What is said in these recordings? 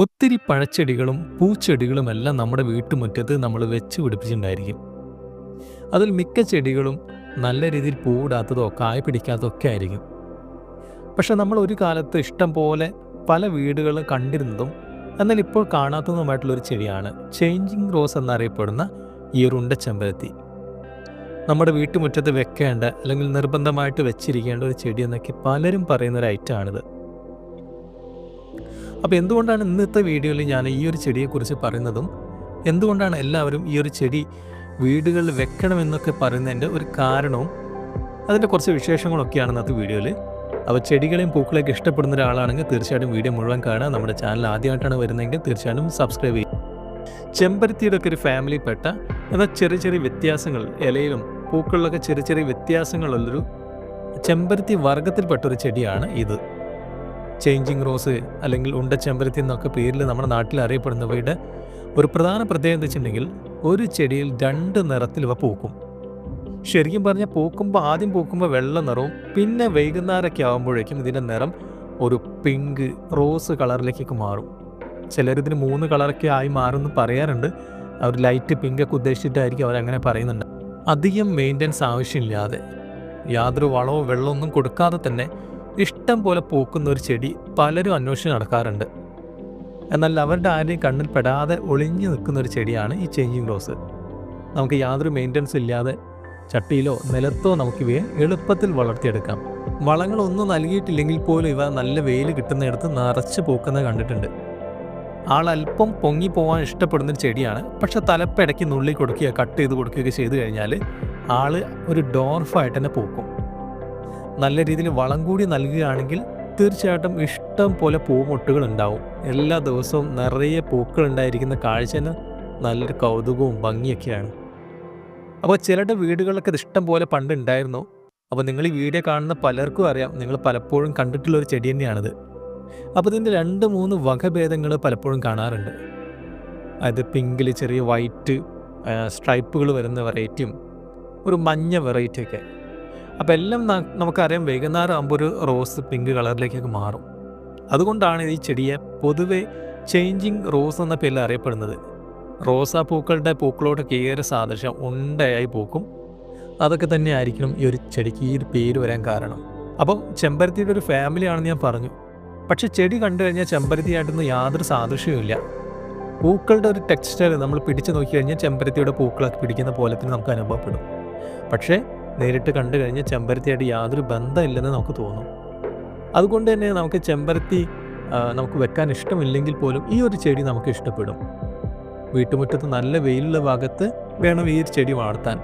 ഒത്തിരി പഴച്ചെടികളും പൂച്ചെടികളുമെല്ലാം നമ്മുടെ വീട്ടുമുറ്റത്ത് നമ്മൾ വെച്ച് പിടിപ്പിച്ചിട്ടുണ്ടായിരിക്കും. അതിൽ മിക്ക ചെടികളും നല്ല രീതിയിൽ പൂവിടാത്തതോ കായ പിടിക്കാത്തതോ ഒക്കെ ആയിരിക്കും. പക്ഷെ നമ്മൾ ഒരു കാലത്ത് ഇഷ്ടം പോലെ പല വീടുകളും കണ്ടിരുന്നതും എന്നാൽ ഇപ്പോൾ കാണാത്തതുമായിട്ടുള്ളൊരു ചെടിയാണ് ചേഞ്ചിങ് റോസ് എന്നറിയപ്പെടുന്ന ഈ ഉരുണ്ട ചെമ്പരത്തി. നമ്മുടെ വീട്ടുമുറ്റത്ത് വെക്കേണ്ട അല്ലെങ്കിൽ നിർബന്ധമായിട്ട് വെച്ചിരിക്കേണ്ട ഒരു ചെടി എന്നൊക്കെ പലരും പറയുന്ന ഒരു ഐറ്റമാണിത് അപ്പോൾ എന്തുകൊണ്ടാണ് ഇന്നത്തെ വീഡിയോയിൽ ഞാൻ ഈ ഒരു ചെടിയെക്കുറിച്ച് പറയുന്നതും എന്തുകൊണ്ടാണ് എല്ലാവരും ഈ ഒരു ചെടി വീടുകളിൽ വെക്കണമെന്നൊക്കെ പറയുന്നതിന്റെ ഒരു കാരണവും അതിന്റെ കുറച്ച് വിശേഷങ്ങളൊക്കെയാണ് ഇന്നത്തെ വീഡിയോയിൽ. അപ്പോൾ ചെടികളെയും പൂക്കളെയൊക്കെ ഇഷ്ടപ്പെടുന്ന ഒരാളാണെങ്കിൽ തീർച്ചയായിട്ടും വീഡിയോ മുഴുവൻ കാണുക. നമ്മുടെ ചാനൽ ആദ്യമായിട്ടാണ് വരുന്നതെങ്കിൽ തീർച്ചയായിട്ടും സബ്സ്ക്രൈബ് ചെയ്യും ചെമ്പരത്തിയുടെ ഒക്കെ ഒരു ഫാമിലിപ്പെട്ട എന്നാൽ ചെറിയ ചെറിയ വ്യത്യാസങ്ങൾ ഇലയിലും പൂക്കളിലൊക്കെ ചെറിയ ചെറിയ വ്യത്യാസങ്ങളുള്ളൊരു ചെമ്പരത്തി വർഗത്തിൽപ്പെട്ട ഒരു ചെടിയാണ് ഇത്. ചേഞ്ചിങ് റോസ് അല്ലെങ്കിൽ ഉണ്ട ചെമ്പരത്തി എന്നൊക്കെ പേരിൽ നമ്മുടെ നാട്ടിൽ അറിയപ്പെടുന്നവയുടെ ഒരു പ്രധാന പ്രത്യേകത എന്ന് വെച്ചിട്ടുണ്ടെങ്കിൽ ഒരു ചെടിയിൽ രണ്ട് നിറത്തിൽ ഇവ പൂക്കും. ശരിക്കും പറഞ്ഞാൽ പൂക്കുമ്പോൾ ആദ്യം പൂക്കുമ്പോൾ വെള്ള നിറവും പിന്നെ വൈകുന്നേരമൊക്കെ ആകുമ്പോഴേക്കും ഇതിന്റെ നിറം ഒരു പിങ്ക് റോസ് കളറിലേക്കൊക്കെ മാറും. ചിലരിതിന് മൂന്ന് കളറൊക്കെ ആയി മാറുമെന്ന് പറയാറുണ്ട്. അവർ ലൈറ്റ് പിങ്ക് ഒക്കെ ഉദ്ദേശിച്ചിട്ടായിരിക്കും അവരങ്ങനെ പറയുന്നുണ്ട്. അധികം മെയിന്റനൻസ് ആവശ്യമില്ലാതെ യാതൊരു വളമോ വെള്ളമൊന്നും കൊടുക്കാതെ തന്നെ ഇഷ്ടം പോലെ പൂക്കുന്ന ഒരു ചെടി പലരും അന്വേഷിച്ച് നടക്കാറുണ്ട്. എന്നാൽ അവരുടെ ആരെയും കണ്ണിൽ പെടാതെ ഒളിഞ്ഞു നിൽക്കുന്ന ഒരു ചെടിയാണ് ഈ ചേഞ്ചിങ് റോസ് നമുക്ക് യാതൊരു മെയിന്റനൻസ് ഇല്ലാതെ ചട്ടിയിലോ നിലത്തോ നമുക്ക് ഇവയെ എളുപ്പത്തിൽ വളർത്തിയെടുക്കാം. വളങ്ങളൊന്നും നൽകിയിട്ടില്ലെങ്കിൽ പോലും ഇവ നല്ല വെയിൽ കിട്ടുന്നിടത്ത് നിറച്ച് പൂക്കുന്നത് കണ്ടിട്ടുണ്ട്. ആൾ അല്പം പൊങ്ങി പോകാൻ ഇഷ്ടപ്പെടുന്ന ചെടിയാണ്. പക്ഷെ തലപ്പിടയ്ക്ക് നുള്ളി കൊടുക്കുക കട്ട് ചെയ്ത് കൊടുക്കുകയൊക്കെ ചെയ്തു കഴിഞ്ഞാൽ ആൾ ഒരു ഡോർഫായിട്ട് തന്നെ പൂക്കും. നല്ല രീതിയിൽ വളം കൂടി നൽകുകയാണെങ്കിൽ തീർച്ചയായിട്ടും ഇഷ്ടം പോലെ പൂമൊട്ടുകൾ ഉണ്ടാവും എല്ലാ ദിവസവും നിറയെ പൂക്കൾ ഉണ്ടായിരിക്കുന്ന കാഴ്ചന് നല്ലൊരു കൗതുകവും ഭംഗിയൊക്കെയാണ്. അപ്പോൾ ചിലരുടെ വീടുകളിലൊക്കെ ഇഷ്ടം പോലെ പണ്ട് ഉണ്ടായിരുന്നു അപ്പോൾ നിങ്ങൾ ഈ വീഡിയോ കാണുന്ന പലർക്കും അറിയാം. നിങ്ങൾ പലപ്പോഴും കണ്ടിട്ടുള്ള ഒരു ചെടി തന്നെയാണിത്. അപ്പോൾ ഇതിന്റെ രണ്ട് മൂന്ന് വകഭേദങ്ങൾ പലപ്പോഴും കാണാറുണ്ട്. അതായത് പിങ്കിൽ ചെറിയ വൈറ്റ് സ്ട്രൈപ്പുകൾ വരുന്ന വെറൈറ്റിയും ഒരു മഞ്ഞ വെറൈറ്റിയൊക്കെ. അപ്പോൾ എല്ലാം നമുക്കറിയാം വൈകുന്നേരം ആകുമ്പോൾ ഒരു റോസ് പിങ്ക് കളറിലേക്കൊക്കെ മാറും. അതുകൊണ്ടാണ് ഈ ചെടിയെ പൊതുവെ ചേഞ്ചിങ് റോസ് എന്ന പേരിൽ അറിയപ്പെടുന്നത്. റോസാ പൂക്കളുടെ പൂക്കളോടൊക്കെ ഏറെ സാദൃശ്യം ഉണ്ടയായി പൂക്കും. അതൊക്കെ തന്നെ ആയിരിക്കണം ഈ ഒരു ചെടിക്ക് ഈ ഒരു പേര് വരാൻ കാരണം. അപ്പം ചെമ്പരത്തിയുടെ ഒരു ഫാമിലി ആണെന്ന് ഞാൻ പറഞ്ഞു. പക്ഷേ ചെടി കണ്ടു കഴിഞ്ഞാൽ ചെമ്പരത്തിയായിട്ടൊന്നും യാതൊരു സാദൃശ്യവും ഇല്ല. പൂക്കളുടെ ഒരു ടെക്സ്റ്റൈൽ നമ്മൾ പിടിച്ചു നോക്കി കഴിഞ്ഞാൽ ചെമ്പരത്തിയുടെ പൂക്കളൊക്കെ പിടിക്കുന്ന പോലെ തന്നെ നമുക്ക് അനുഭവപ്പെടും. പക്ഷേ നേരിട്ട് കണ്ടു കഴിഞ്ഞാൽ ചെമ്പരത്തിയായിട്ട് യാതൊരു ബന്ധമില്ലെന്ന് നമുക്ക് തോന്നും. അതുകൊണ്ട് തന്നെ നമുക്ക് ചെമ്പരത്തി നമുക്ക് വെക്കാൻ ഇഷ്ടമില്ലെങ്കിൽ പോലും ഈ ഒരു ചെടി നമുക്ക് ഇഷ്ടപ്പെടും. വീട്ടുമുറ്റത്ത് നല്ല വെയിലുള്ള ഭാഗത്ത് വേണം ഈ ഒരു ചെടി വളർത്താൻ.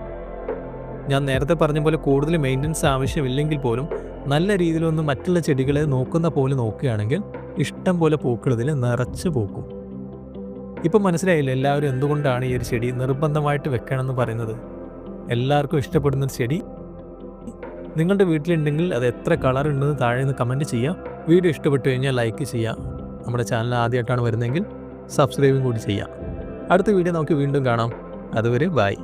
ഞാൻ നേരത്തെ പറഞ്ഞ പോലെ കൂടുതൽ മെയിന്റനൻസ് ആവശ്യമില്ലെങ്കിൽ പോലും നല്ല രീതിയിലൊന്ന് മറ്റുള്ള ചെടികളെ നോക്കുന്ന പോലെ നോക്കുകയാണെങ്കിൽ ഇഷ്ടം പോലെ പൂക്കൾ ഇതിൽ നിറച്ച് പൂക്കും. ഇപ്പം മനസ്സിലായില്ല എല്ലാവരും എന്തുകൊണ്ടാണ് ഈ ഒരു ചെടി നിർബന്ധമായിട്ട് വെക്കണമെന്ന് പറയുന്നത്? എല്ലാവർക്കും ഇഷ്ടപ്പെടുന്ന ചെടി നിങ്ങളുടെ വീട്ടിലുണ്ടെങ്കിൽ അത് എത്ര കളർ ഉണ്ടെന്ന് താഴെ നിന്ന് കമന്റ് ചെയ്യുക. വീഡിയോ ഇഷ്ടപ്പെട്ടു കഴിഞ്ഞാൽ ലൈക്ക് ചെയ്യാം നമ്മുടെ ചാനൽ ആദ്യമായിട്ടാണ് വരുന്നതെങ്കിൽ സബ്സ്ക്രൈബും കൂടി ചെയ്യാം അടുത്ത വീഡിയോ നമുക്ക് വീണ്ടും കാണാം. അതുവരെ ബൈ